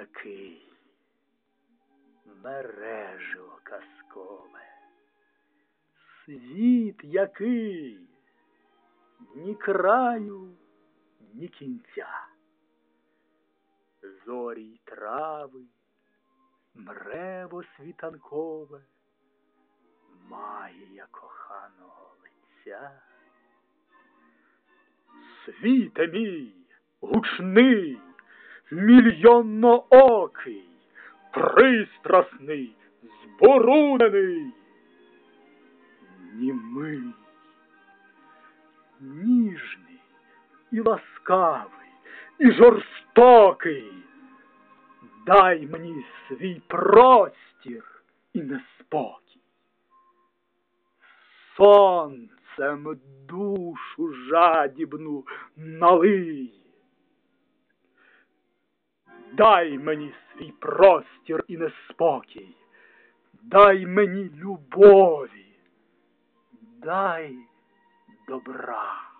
який, мережо казкове, світ який, ні краю, ні кінця, зорі й трави, мрево світанкове, магія коханого лиця. Світе мій, гучний, мільйонноокий, пристрасний, зборунений, німий, ніжний і ласкавий, і жорстокий. Дай мені свій простір і неспокій. Сонцем душу жадібну налий. Дай мені свій простір і неспокій, дай мені любові, дай добра.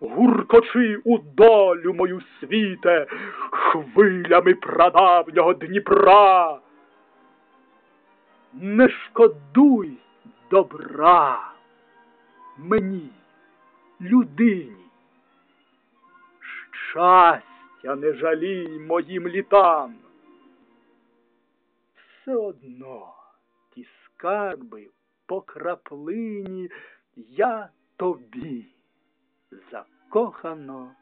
Гуркочи у долю мою світе хвилями прадавнього Дніпра. Не шкодуй добра мені, людині, щастя не жалій моїм літам. Все одно ті скарби по краплині я тобі закохано.